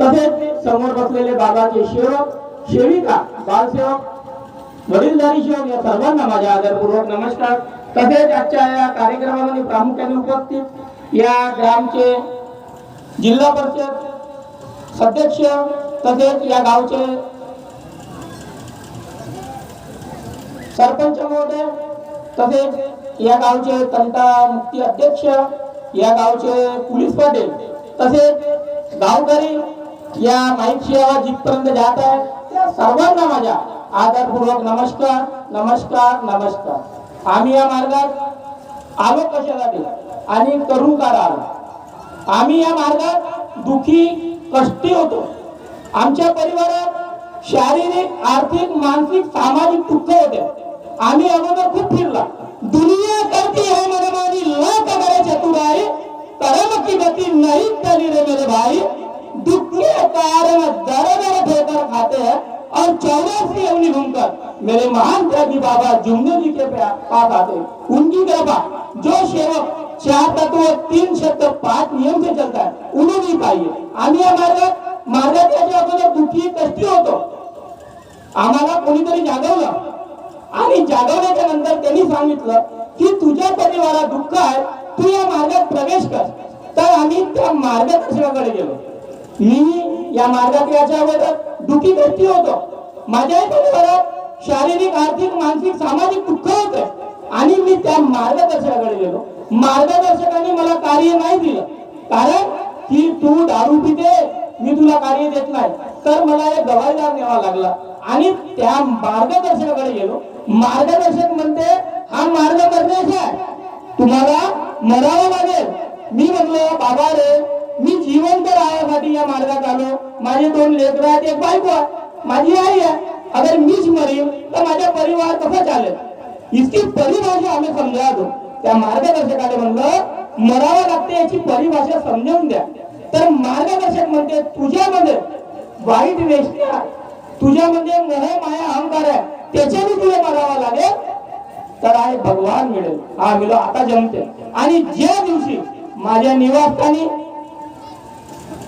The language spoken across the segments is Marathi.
तसेच समोर बसलेले बाबाचे सेवक सेविका बालसेवक वडीलधारी सेवक या सर्वांना माझ्या आदरपूर्वक नमस्कार. तसेच आजच्या या कार्यक्रमामध्ये प्रामुख्याने उपस्थित या ग्रामचे जिल्हा परिषद सदस्य तसेच या गावचे सरपंच महोदय तसेच या गावचे तंटा मुक्ती अध्यक्ष या गावचे पोलीस पाटील तसेच गावकरी या माईकची आवाज जिथपर्यंत जात आहे. त्या सर्वांना माझ्या आदरपूर्वक नमस्कार नमस्कार नमस्कार. आम्ही या मार्गात आलो कशासाठी? आणि करू का आलो आम्ही या मार्गात दुखी कष्टी होतो. आमच्या परिवारात शारीरिक आर्थिक मानसिक सामाजिक दुःख होते. आम्ही अगोदर खूप फिरला. दुनिया करती है मनमानी लाख करे चतुराई कर्म की गती नहीं चली रे मेरे भाई. दुख के कारण दर दर ठोकर खाते हैं और चौरासी अवनी घूमकर मेरे महान त्यागी बाबा जुमने जी के पास आते उनकी कृपा जो सेवक चार तत्व तीन शब्द पांच नियम से चलता है उन्हें भी पाहिजे आम्ही या मार्गात मार्गात याच्या अगोदर दुःखी कष्टी होतो। आम्हाला कोणीतरी जागवलं? आणि जागवण्याच्या नंतर त्यांनी सांगितलं की तुझ्या परिवारात दुःख आहे तू या मार्गात प्रवेश कर. तर आम्ही त्या मार्गदर्शनाकडे गेलो. मी या मार्गात याच्या अगोदर दुखी व्यक्ती होतो. माझ्याही परिवारात शारीरिक आर्थिक मानसिक सामाजिक दुःख होते. आणि मी त्या मार्गदर्शकाकडे गेलो. मार्गदर्शकाने मला कार्य नाही दिलं. कारण की तू दारू पिते मी तुला कार्य देत नाही. तर मला एक गवारीदार न्यावा लागला. आणि त्या मार्गदर्शकाकडे गेलो. मार्गदर्शक म्हणते हा मार्गदर्शक आहे तुम्हाला मरावं लागेल. मी म्हणलो बाबा रे मी जिवंत राहण्यासाठी या मार्गात आलो. माझे दोन लेकर आहेत एक बायको आहे माझी आई आहे. अगर मीच मरीन तर माझा परिवार कसा चालेल? इतकी परिभाषा आम्ही समजा त्या मार्गदर्शकाने म्हणलं मरावं लागते याची परिभाषा समजावून द्या. तर मार्गदर्शक म्हणते तुझ्यामध्ये वाईट वेशना तुझ्यामध्ये मोह माया अहंकार आहे. त्याच्याने तुला मरावा लागेल? तर आहे भगवान मिळेल. हा मिळो आता जमते आणि ज्या दिवशी माझ्या निवासस्थानी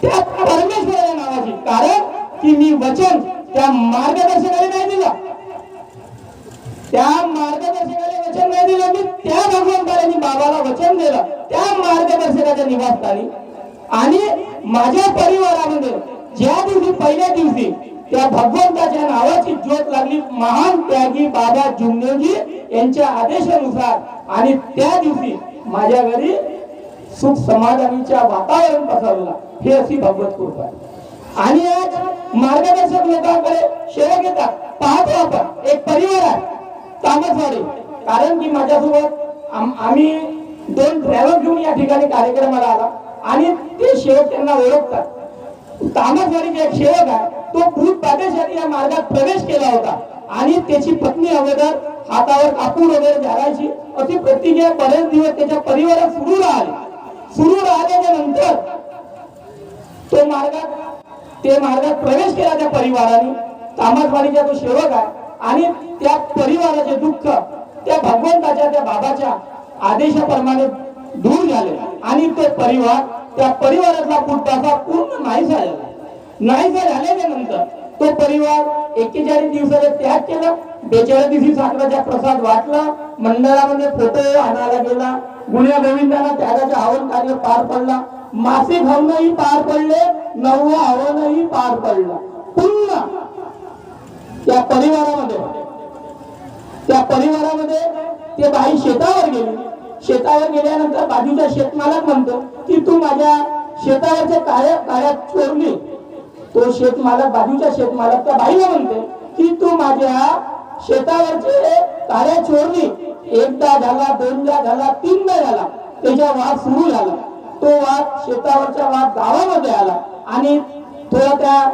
त्या परमेश्वराच्या नावाची. कारण की मी वचन त्या मार्गदर्शकाने नाही दिलं. त्या मार्गदर्शकाने वचन नाही दिलं. मी त्या भगवंताने मी बाबाला वचन दिलं. त्या मार्गदर्शकाच्या निवासस्थानी. आणि माझ्या परिवारामध्ये ज्या दिवशी पहिल्या दिवशी त्या भगवंताच्या नावाची ज्योत लागली महान त्यागी बाबा जुमदेवजी यांच्या आदेशानुसार आणि त्या दिवशी माझ्या घरी सुख समाधानीच्या वातावरण पसरलं हे अशी भगवत कृपा आहे. आणि आज मार्गदर्शक लोकांकडे सेवा घेतात. पाहतो आपण एक परिवार आहे तामसवाडी. कारण की माझ्यासोबत आम्ही दोन ड्रायव्हर घेऊन या ठिकाणी कार्यक्रमाला आला. आणि ते शेवट त्यांना ओळखतात. तामसवाडीचा एक शेवक आहे तो भूत बाधेसाठी या मार्गात प्रवेश केला होता. आणि त्याची पत्नी अगोदर हातावर कापूर वगैरे झाडायची अशी प्रतिक्रिया बरेच दिवस त्याच्या परिवारात सुरू राहिली. सुरू राहिल्याच्या नंतर तो मार्गात ते मार्गात प्रवेश केला त्या परिवाराने. तामसवाडीचा तो सेवक आहे आणि त्या परिवाराचे दुःख त्या भगवंताच्या त्या बाबाच्या आदेशाप्रमाणे दूर झाले. आणि तो परिवार त्या परिवारातला पुटपासा पूर्ण नाहीसा झाला. नाहीसा झाल्याच्यानंतर तो परिवार एक्केचाळीस दिवसाचा त्याग केला. बेचाळीस दिवशी साखराचा प्रसाद वाटला. मंडळामध्ये फोटो आणायला गेला. गुन्ह्या गोविंदाला त्यागाचे हवन कार्य पार पडला. मासिक हवनही पार पडले नववा हवनही पार पडला. पुन्हा त्या परिवारामध्ये त्या परिवारामध्ये ते बाई शेतावर गेली. शेतावर गेल्यानंतर बाजूच्या शेतमालक म्हणतो की तू माझ्या शेतावरच्या काळ्या काळ्यात चोरली तो शेतमालक बाजूच्या शेतमालक त्या बाईला म्हणते की तू माझ्या शेतावरचे काळ्या चोरली एकदा झाला दोनदा झाला तीनदा झाला त्याचा वाद सुरू झाला. तो वाद शेतावरच्या वाद गावामध्ये आला आणि थोडा त्या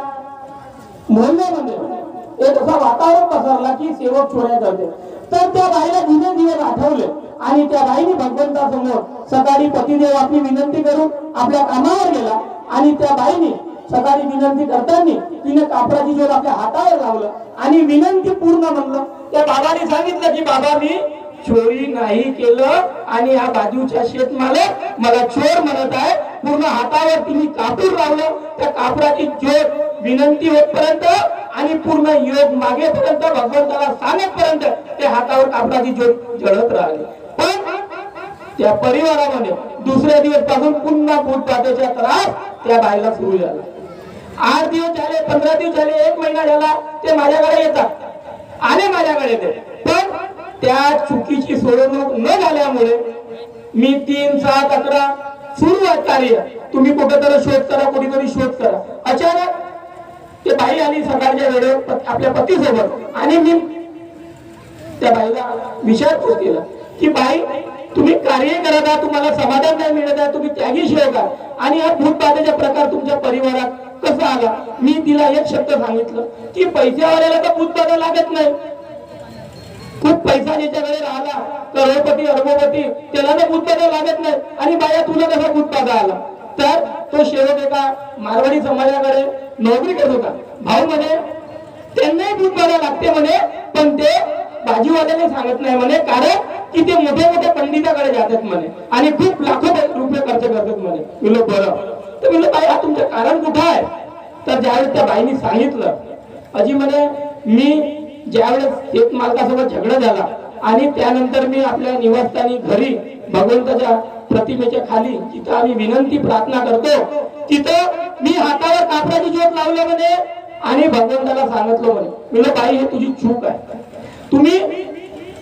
मोहल्ल्यामध्ये एक असा वातावरण पसरला की सेवक चोऱ्या करते तर त्या बाईला दिने दिवस आठवले आणि त्या बाईने भगवंतासमोर सकाळी पतिदेव आपली विनंती करून आपल्या कामावर गेला आणि त्या बाईने सकाळी विनंती करताना तिने कापडाची जोड आपल्या हातावर लावलं आणि विनंती पूर्ण म्हणलं. त्या बाबाने सांगितलं की बाबा मी चोरी नाही केलं आणि या बाजूच्या शेतमालक मला चोर म्हणत आहे. पूर्ण हातावर तिने कापूर लावलं. त्या कापडाची ज्योत विनंती होतपर्यंत आणि पूर्ण योग मागेपर्यंत भगवंताला सांगेपर्यंत ते हातावर कापडाची ज्योत जळत राहिली. पण त्या परिवारामध्ये दुसऱ्या दिवसपासून पुन्हा भूतबाधेचा त्रास त्या बायला सुरू झाला. आठ दिवस झाले पंधरा दिवस झाले एक महिना झाला ते माझ्याकडे येतात. आले माझ्याकडे ते. चुकीची सोडवणूक न झाल्यामुळे मी तीन सात अकरा सुरू आहे कार्य. तुम्ही कुठेतरी शोध करा कुठेतरी शोध करा. अचानक ते बाई आली सकाळच्या वेळेवर आपल्या पतीसोबत. आणि मी त्या बाईला विचारपूस केला की बाई तुम्ही कार्य करत आहात तुम्हाला समाधान नाही मिळत आहे तुम्ही त्यागी शिवता आणि हा भूतबाधेचा प्रकार तुमच्या परिवारात कसा आला? मी तिला एक शब्द सांगितलं की पैशावाल्याला तर भूतबाधा लागत नाही. खूप पैसा ज्याच्याकडे राहिला करोडपती अरबोपती त्याला तर लागत नाही. आणि बाया तुला कसा भूतबाधा आला तर तो शेवट एका मारवाडी समाजाकडे नोकरी करत होता. भाऊ म्हणे त्यांनाही भूतबाधा लागते म्हणे पण ते बाजूवाल्याने सांगत नाही म्हणे कारण की ते मोठ्या मोठ्या पंडिताकडे जातात म्हणे. आणि खूप लाखो रुपये खर्च करतात म्हणे. म्हणलं बरं. तर म्हणलं बाई हा तुमचं कारण कुठं आहे? तर ज्यावेळेस त्या बाईने सांगितलं अजी म्हणे मी ज्यावेळेस एक मालकासोबत झगडा झाला आणि त्यानंतर मी आपल्या निवासस्थानी घरी भगवंताच्या प्रतिमेच्या खाली जिथं आम्ही विनंती प्रार्थना करतो तिथं मी हातावर कापडाची ज्योत लावल्यामध्ये म्हणे आणि भगवंताला सांगितलं म्हणे म्हणलं बाई हे तुझी चूक आहे. तुम्ही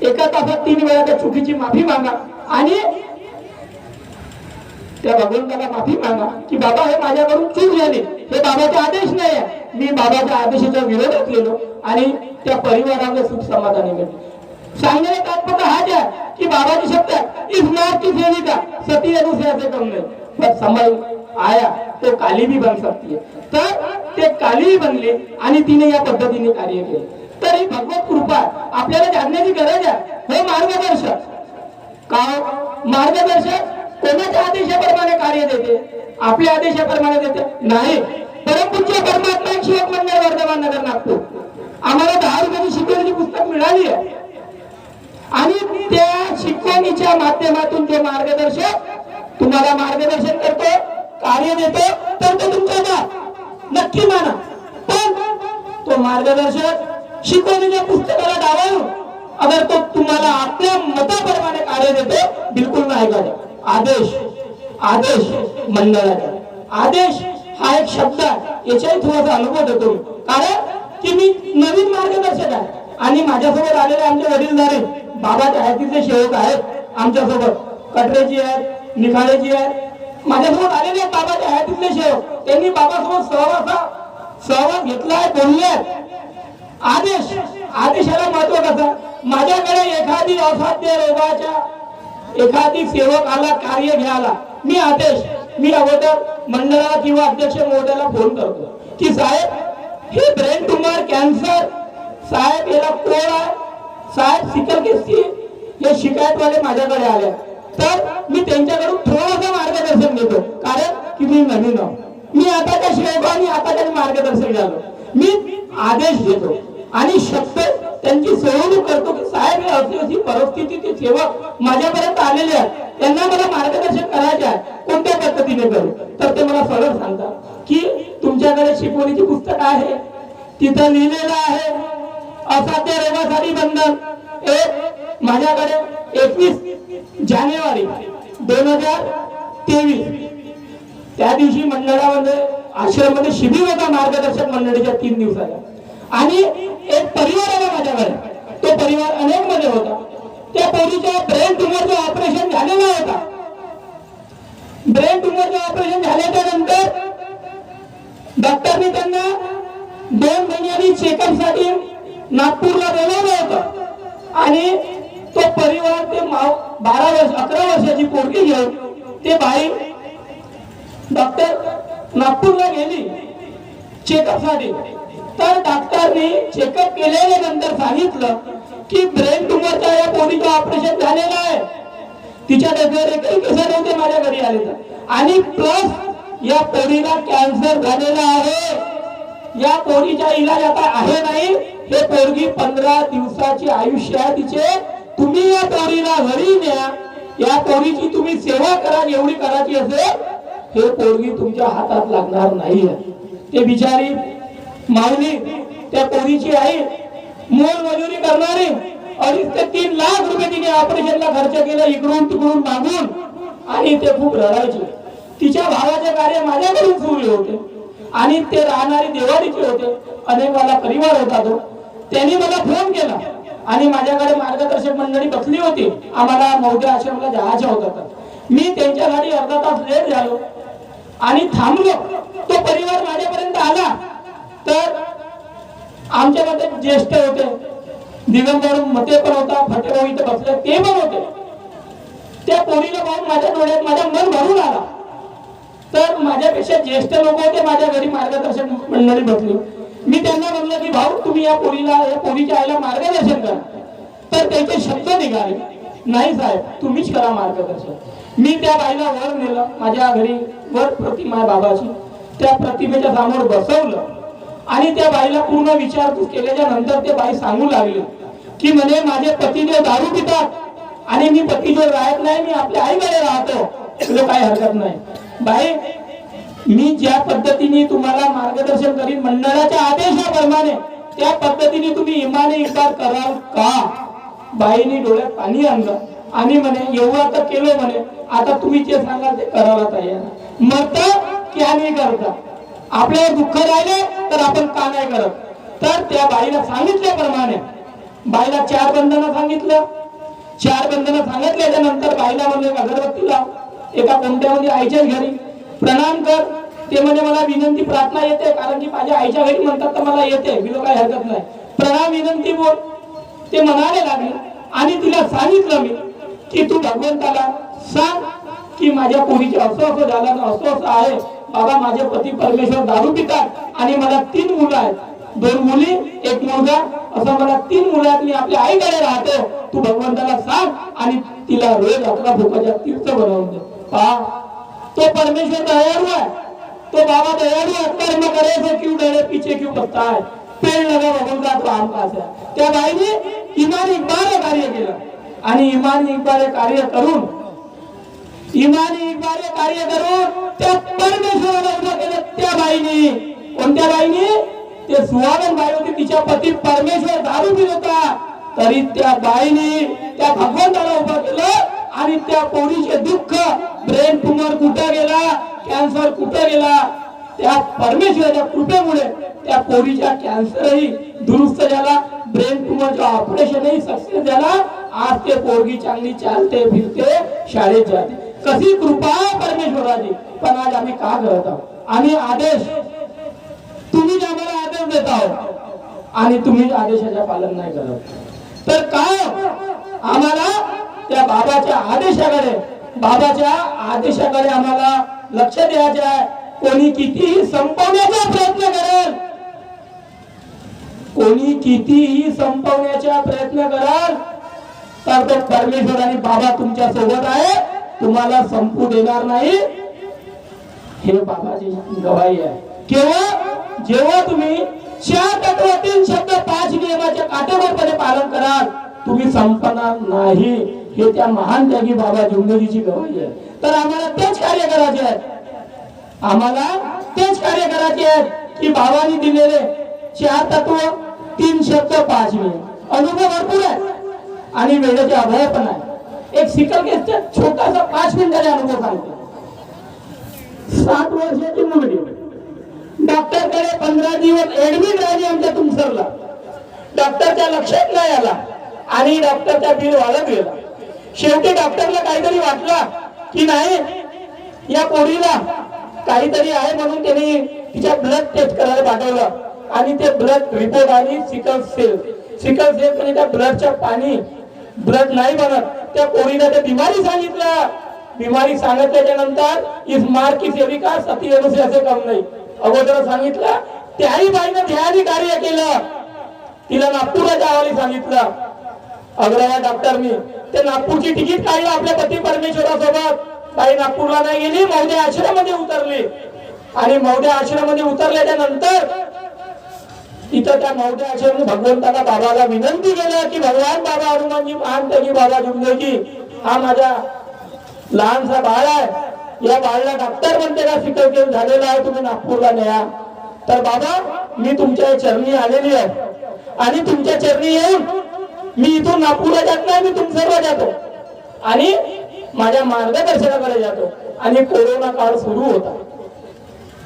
एका तासात तीन वेळा त्या चुकीची माफी मागा आणि त्या भगवंताला माफी मागा की बाबा हे माझ्याकडून चूक झाली. हे बाबाचे आदेश नाही आहे. मी बाबाच्या आदेशाच्या विरोधात गेलो आणि त्या परिवाराला सुख समाधानी मिळेल. सांगण्याचा तात्पर्य हाच आहे की बाबाची शब्द आहे इस नार की सेविका सती अनुसया से कम नाही पण समय आया तो काली भी बन सकती है तर ते काली बनले आणि तिने या पद्धतीने कार्य केले. तर ही भगवत कृपा आपल्याला जाणण्याची गरज आहे. हे मार्गदर्शक. का हो? मार्गदर्शक कोणाच्या आदेशाप्रमाणे कार्य देते. आपल्या आदेशाप्रमाणे देते. नाही. परमपूज्य परमात्मा एक मंडळ वर्धमान नगर नागपूर. आम्हाला दहा रुपयाची शिकवण्याची पुस्तक मिळाली आहे. आणि त्या शिकवणीच्या माध्यमातून ते मार्गदर्शक तुम्हाला मार्गदर्शन करतो कार्य देतो तर ते तुमचं बाप नक्की माना. पण तो मार्गदर्शक शिकवणीच्या पुस्तकाला डावून अगर तो तुम्हाला आपल्या मताप्रमाणे कार्य देतो बिलकुल नाही का आदेश आदेश मंडळाचा. आदेश हा एक शब्द आहे. याच्याही थोडासा अनुभव देतो कारण की मी नवीन मार्गदर्शक आहे. आणि माझ्यासोबत आलेले आमचे वडीलधारे बाबाच्या हयातीतले सेवक आहेत आमच्यासोबत. कटरेजी आहेत निखाळेजी आहेत. माझ्यासोबत आलेले आहेत बाबाच्या हयातीतले सेवक. त्यांनी बाबासोबत सहवासा सहवास घेतलाय बोलले आहेत. आदेश आदेशाला महत्त्व कसं? माझ्याकडे एखादी असाध्य रोगाच्या एखादी सेवक आला कार्य घ्यायला मी आदेश मी अगोदर मंडळाला किंवा अध्यक्ष महोदयाला फोन करतो. की साहेब हे ब्रेन ट्युमर कॅन्सर साहेब याला कोण आहे? साहेब सिकल केसची हे शिकायतवाले माझ्याकडे आले तर मी त्यांच्याकडून थोडंसं मार्गदर्शन घेतो. कारण की मी नवीन आहो. मी आता त्या शिकलो आणि आता आताच्या मार्गदर्शन झालो मी आदेश देतो. आणि शब्द त्यांची सोडवणूक करतो. की साहेब हे अशी अशी परिस्थितीचे सेवक माझ्यापर्यंत आलेले आहेत त्यांना मला मार्गदर्शन करायचे आहे कोणत्या पद्धतीने करू? तर ते मला सरळ सांगतात की तुमच्याकडे शिकवणीची पुस्तक आहे. तिथं लिहिलेलं आहे असाध्य रोगासाठी बंधन. एक माझ्याकडे एकवीस जानेवारी दोन हजार तेवीस. त्या दिवशी मंडळामध्ये आश्रममध्ये शिबिर होता मार्गदर्शक मंडळीच्या तीन दिवसाला. आणि एक परिवार आला माझ्यावर. तो परिवार अनेकमध्ये होता. त्या पोरीच्या ब्रेन ट्युमरचं ऑपरेशन झालेलं होता. ब्रेन ट्युमरचं ऑपरेशन झाल्याच्यानंतर डॉक्टरनी त्यांना दोन महिन्यांनी चेकअपसाठी नागपूरला बोलावलं होतं. आणि तो परिवार ते माव बारा वर्ष अकरा वर्षाची पोरगी घेऊन ते बाई डॉक्टर नागपूरला गेली. चेकअप नंतर डॉक्टरनी चेकअप केल्याच्यानंतर सांगितलं की ब्रेन ट्युमरचा या पोरीचं ऑपरेशन झालेलं आहे. तिच्या डोक्यावर एकही केस नव्हते माझ्या घरी आले तर आणि प्लस या पोरीला कॅन्सर झालेला आहे. या पोरीचा इलाज आता आहे नाही. हे पोरगी पंधरा दिवसाची आयुष्य आहे तिचे. तुम्ही या पोरीला घरी न्या. या पोरीची तुम्ही सेवा करा एवढी करायची असेल हे पोरगी तुमच्या हातात लागणार नाही ते बिचारी माऊली त्या पोरीची आई मोल मजुरी करणारी अडीच ते तीन लाख रुपये तिने ऑपरेशनला खर्च केला इकडून तिकडून मागून. आणि ते खूप रडायचे. तिच्या भावाचे कार्य माझ्याकडून सुरू होते. आणि ते राहणारे देवाडीचे होते. अनेक मला परिवार होता तो. त्यांनी मला फोन केला. आणि माझ्याकडे मार्गदर्शक मंडळी बसली होती. आम्हाला मौद्या आश्रमला जायचं होतं तर. मी त्यांच्यासाठी अर्धा तास लेट झालो. आणि थांबलो. तो परिवार माझ्यापर्यंत आला. तर आमच्यामध्ये ज्येष्ठ होते दिगंबर मते पण होता फटेभाऊ इथे बसले ते पण होते. त्या पोरीला पाहून माझ्या डोळ्यात माझ्या मन भरून आला. तर माझ्यापेक्षा ज्येष्ठ लोक होते माझ्या घरी मार्गदर्शन मंडळी बसली. मी त्यांना म्हणलं की भाऊ तुम्ही या पोरीला या पोरीच्या आईला मार्गदर्शन करा. तर त्यांचे शब्द निघाले. नाही साहेब तुम्हीच करा मार्गदर्शन. मी त्या बाईला वर नेलं माझ्या घरी वर प्रतिमा बाबाची. त्या प्रतिमेच्या समोर बसवलं. आणि त्या बाईला पूर्ण विचारपूस केल्याच्यानंतर ते बाई सांगू लागले की म्हणे माझे पतीदेव दारू पितात आणि मी पतीदेव राहत नाही मी आपल्या आईकडे राहतो. तुला काही हरकत नाही. बाई मी ज्या पद्धतीने तुम्हाला मार्गदर्शन करीन मंडळाच्या आदेशाप्रमाणे त्या पद्धतीने तुम्ही इमाने इकार कराल का? बाईने डोळ्यात पाणी आणलं आणि म्हणे एवढं तर केलं म्हणे आता तुम्ही जे सांगाल ते करायला तयार आहे. मरता क्या नाही करता. आपल्यावर दुःख राहिले तर आपण का नाही करत? तर त्या बाईला सांगितल्याप्रमाणे बाईला चार बंधनं सांगितलं. चार बंधनं सांगितल्याच्या नंतर बाईला म्हणजे अगरबत्ती एका कोणत्यामध्ये आईच्याच घरी प्रणाम कर. ते म्हणजे मला विनंती प्रार्थना येते कारण की माझ्या आईच्या घरी म्हणतात तर मला येते बिलो काही हरकत नाही. प्रणाम विनंती बोल. ते म्हणाले लागले आणि तिला सांगितलं मी की तू भगवंताला सांग की माझ्या पोरीचे असं असं झालं असं असं आहे. बाबा माझे पती परमेश्वर दारू पितात आणि मला तीन मुलं आहेत. दोन मुली एक मुलगा. असं मला तीन मुलं आहेत मी आपल्या आईकडे राहतो. तू भगवंताला सांग आणि तिला रोज अकरा भोकाच्या तीर्थ बनवून दे. पहा तो परमेश्वर दयाळू आहे. तो बाबा दयाळू है कर्म करे से क्यों डरे पीछे क्यों बसता है पेड़ लगा भगवंता तो आम पास है त्या बाईने इमान इकबाल कार्य केलं. आणि इमान इकबाल कार्य करून इमान इकबाल कार्य करून त्या परमेश्वराला उभं केलं त्या बाईने कोणत्या बाईने ते सुहागन बाई होती तिच्या पती परमेश्वर दारू पित होता. तरी त्या बाईने त्या भगवंताला उभं केलं आणि त्या पोरीचे दुःख ब्रेन ट्युमर कुठं गेला कॅन्सर कुठं गेला त्या परमेश्वराच्या कृपेमुळे त्या पोरीचा कॅन्सरही दुरुस्त झाला ब्रेन ट्युमरचं ऑपरेशनही सक्सेस झाला. आज ते पोरगी चांगली चालते फिरते शाळेत जाते. कशी कृपा परमेश्वराची. पण आज आम्ही का करत आहोत? आम्ही आदेश तुम्हीच आम्हाला आदेश देत आहोत आणि तुम्ही आदेशाचे पालन नाही करत. तर काय हो? आम्हाला त्या बाबाच्या आदेशाकडे बाबाच्या आदेशाकडे आम्हाला लक्ष द्यायचे आहे. कोणी कितीही संपवण्याचा प्रयत्न करेल कोणी कितीही संपवण्याचा प्रयत्न कराल तर तो परमेश्वर आणि बाबा तुमच्यासोबत आहे. तुम्हाला संपू देणार नाही. हे बाबाची गवाही आहे. केव्हा? जेव्हा तुम्ही चार तत्व तीन शब्द पाच नियमाचे काटेकोरपणे पालन कराल तुम्ही संपणार नाही. हे त्या महान त्यागी बाबा जुंगजीची गवाही आहे तर आम्हाला तेच कार्य करायचे आहे आम्हाला तेच कार्य करायचे आहेत की बाबांनी दिलेले चार तत्व तीन शब्द पाच नियम. अनुभव भरपूर आहे आणि वेळेचे अभय पण आहे एक सिकल केसचा छोटासा पाच मिनिटाचा अनुभव सांगतो. सात वर्षाची मुलगी डॉक्टरकडे पंधरा दिवस ऍडमिट राहिली आमच्या तुमसरला. डॉक्टरच्या लक्षात नाही आला. आणि डॉक्टरचा बिल वाढत गेला शेवटी डॉक्टरला काहीतरी वाटला की नाही या पोरीला काहीतरी आहे म्हणून त्यांनी तिच्या ब्लड टेस्ट करायला पाठवलं. आणि ते ब्लड रिपोर्ट आली सिकल सेल सिकल सेल म्हणजे त्या ब्लडच्या पाणी. ब्लड नाही बनत. त्या पोरीनं ते बिमारी सांगितलं. बिमारी सांगितल्याच्या नंतर इस मार की सेविका सती अनुसे असे काम नाही अगोदर सांगितलं त्याही बाईनं ध्यानी कार्य केलं. तिला नागपूरला जावायला सांगितलं. अग्रवाल डॉक्टरनी ते नागपूरची तिकीट काढलं आपल्या पती परमेश्वरासोबत. बाई नागपूरला नाही गेली मौदे आश्रमामध्ये उतरली. आणि मौदे आश्रमामध्ये उतरल्याच्या नंतर तिथं त्या मौदे आश्रम भगवंताला बाबाला विनंती केलं की भगवान बाबा हनुमानजी महान त्यागी बाबा जुमदेवजी हा माझा लहानसा बाळ आहे. या बाळला डॉक्टर म्हणते का सिकल झालेला आहे तुम्ही नागपूरला न्या. तर बाबा मी तुमच्या चरणी आलेली आहे. आणि तुमच्या चरणी येऊन मी इथून नागपूरला जात नाही मी तुम सर्व जातो. आणि माझ्या मार्गदर्शनाकडे जातो. आणि कोरोना काळ सुरू होता.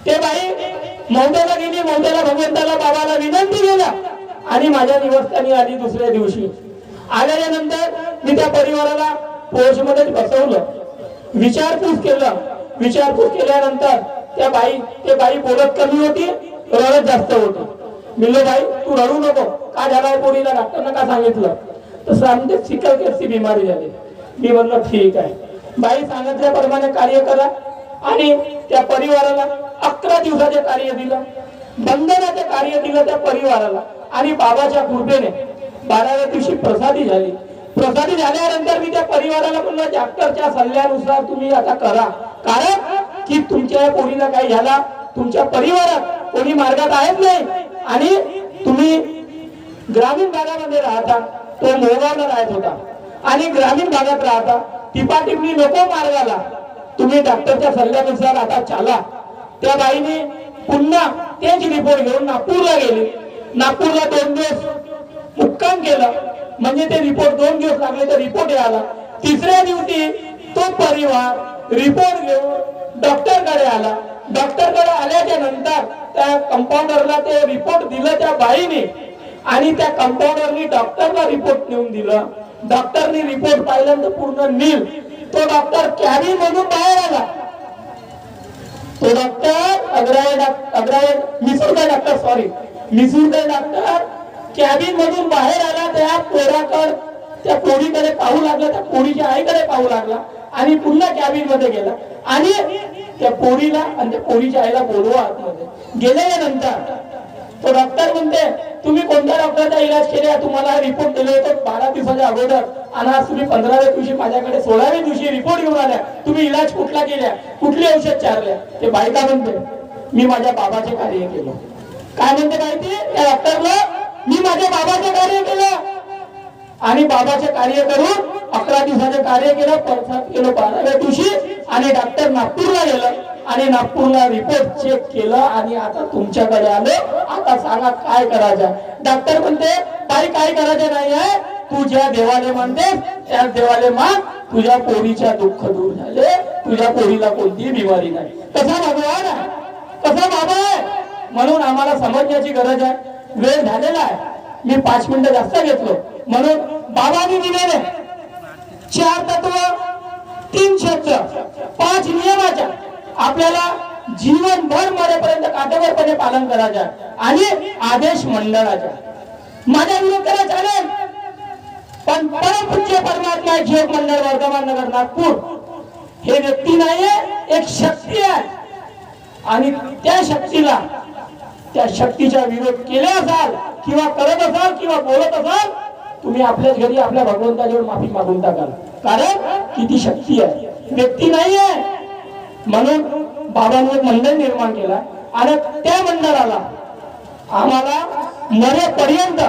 ते बाई मौद्याला गेली मौद्याला भगवंताला बाबाला विनंती केला आणि माझ्या निवासस्थानी आली दुसऱ्या दिवशी. आल्याच्यानंतर मी त्या परिवाराला पोष बसवलं. विचारपूस केलं. विचारपूस केल्यानंतर त्या बाई ते बाई बोलत कमी होती रडत जास्त होती. मिलो बाई तू रडू नको. का झालाय पोरीला? डॉक्टरना का सांगितलं? तर सांगते सिकल केसची बिमारी झाली. मी म्हणलं ठीक आहे. बाई सांगितल्याप्रमाणे कार्य करा आणि त्या परिवाराला अकरा दिवसाचे कार्य दिलं. बंधनाचे कार्य दिलं त्या परिवाराला आणि बाबाच्या कृपेने बाराव्या दिवशी प्रसादी झाली. प्रसादी झाल्यानंतर मी त्या परिवाराला म्हणलं डॉक्टरच्या सल्ल्यानुसार तुम्ही आता करा. कारण की तुमच्या कोणीला काही झाला तुमच्या परिवारात कोणी मार्गात आहेत नाही. आणि तुम्ही ग्रामीण भागामध्ये राहता तो मोगावला राहत होता. आणि ग्रामीण भागात राहता टिपाटिपणी नको मार्गाला. तुम्ही डॉक्टरच्या सल्ल्यानुसार आता चाला. त्या बाईने पुन्हा तेच रिपोर्ट घेऊन नागपूरला गेली. नागपूरला दोन दिवस मुक्काम केलं. म्हणजे ते रिपोर्ट दोन दिवस लागले तर रिपोर्ट यायला. तिसऱ्या दिवशी तो परिवार रिपोर्ट घेऊन डॉक्टरकडे आला. डॉक्टरकडे आल्याच्यानंतर त्या कंपाऊंडरला ते रिपोर्ट दिलं त्या बाईने. आणि त्या कंपाऊंडरनी डॉक्टरला रिपोर्ट नेऊन दिला. डॉक्टरनी रिपोर्ट पाहिल्यानंतर पूर्ण नील. तो डॉक्टर कॅबिन मधून बाहेर आला. तो डॉक्टर अग्राय अग्राय Misurkar doctor sorry Misurkar doctor cabin मधून बाहेर आला त्या पोराकड त्या पोरीकडे पाहू लागला त्या पोरीच्या आईकडे पाहू लागला आणि पुन्हा कॅबिनमध्ये गेला. आणि त्या पोरीला आणि त्या पोरीच्या आईला बोलवा आतमध्ये. गेल्याच्यानंतर तो डॉक्टर म्हणते तुम्ही कोणत्या डॉक्टरचा इलाज केला? तुम्हाला रिपोर्ट दिले होते बारा दिवसाच्या अगोदर. आणि आज तुम्ही पंधराव्या दिवशी माझ्याकडे सोळाव्या दिवशी रिपोर्ट घेऊन आल्या. तुम्ही इलाज कुठला केल्या कुठली औषध चारल्या? ते बायका म्हणते मी माझ्या बाबाचे कार्य केलं. काय म्हणते माहिती? त्या डॉक्टरला मी माझ्या बाबाचे कार्य केलं. आणि बाबाचे कार्य करून अकरा दिवसाचे कार्य केलं. परसाद केलं बाराव्या दिवशी आणि डॉक्टर नागपूरला गेलं. आणि नागपूरला रिपोर्ट चेक केलं. आणि आता तुमच्याकडे आलो. आता सांगा काय करायचं? डॉक्टर म्हणते काही काय करायचं नाही आहे? तू ज्या देवाले म्हणते त्या देवाले मान. तुझ्या पोरीच्या दुःख दूर झाले. तुझ्या पोरीला कोणतीही बिमारी नाही. कसा बाबा आहे? कसा बाबा आहे? म्हणून आम्हाला समजण्याची गरज आहे. वेळ झालेला आहे. मी पाच मिनिटं जास्त घेतलो. म्हणून बाबांनी दिलेले चार तत्व तीन क्षेत्र पाच नियमाच्या आपल्याला जीवनभर मरेपर्यंत काटेकोरपणे पालन करायचं आणि आदेश मंडळाच्या. माझ्या विरोध करायला चालेल. पण परमपूज्य परमात्मा जीव मंडळ वर्धमान नगर नागपूर. हे व्यक्ती नाहीये एक शक्ती आहे. आणि त्या शक्तीला त्या शक्तीचा विरोध केला असाल किंवा करत असाल किंवा बोलत असाल तुम्ही आपल्याच घरी आपल्या भगवंताजवळ माफी मागून टाकाल. कारण किती शक्ती आहे. व्यक्ती नाही आहे म्हणून बाबांनी एक मंडळ निर्माण केला आणि त्या मंडळाला आम्हाला मरेपर्यंत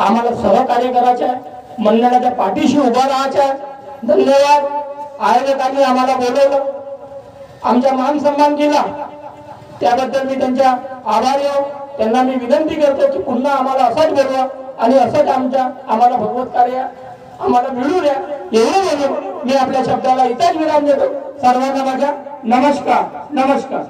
आम्हाला सहकार्य करायचं आहे मंडळाच्या पाठीशी उभा राहायचं आहे धन्यवाद. आयोजकांनी आम्हाला बोलवलं. आमचा मान सन्मान केला. त्याबद्दल मी त्यांच्या आभारी आहो. त्यांना मी विनंती करतो की पुन्हा आम्हाला असंच बोलवा आणि असंच आमच्या आम्हाला भगवत कार्य आम्हाला मिळू द्या. एवढं बोलून मी आपल्या शब्दाला इथेच विराम देतो. सर्वांना माझ्या नमस्कार. नमस्कार.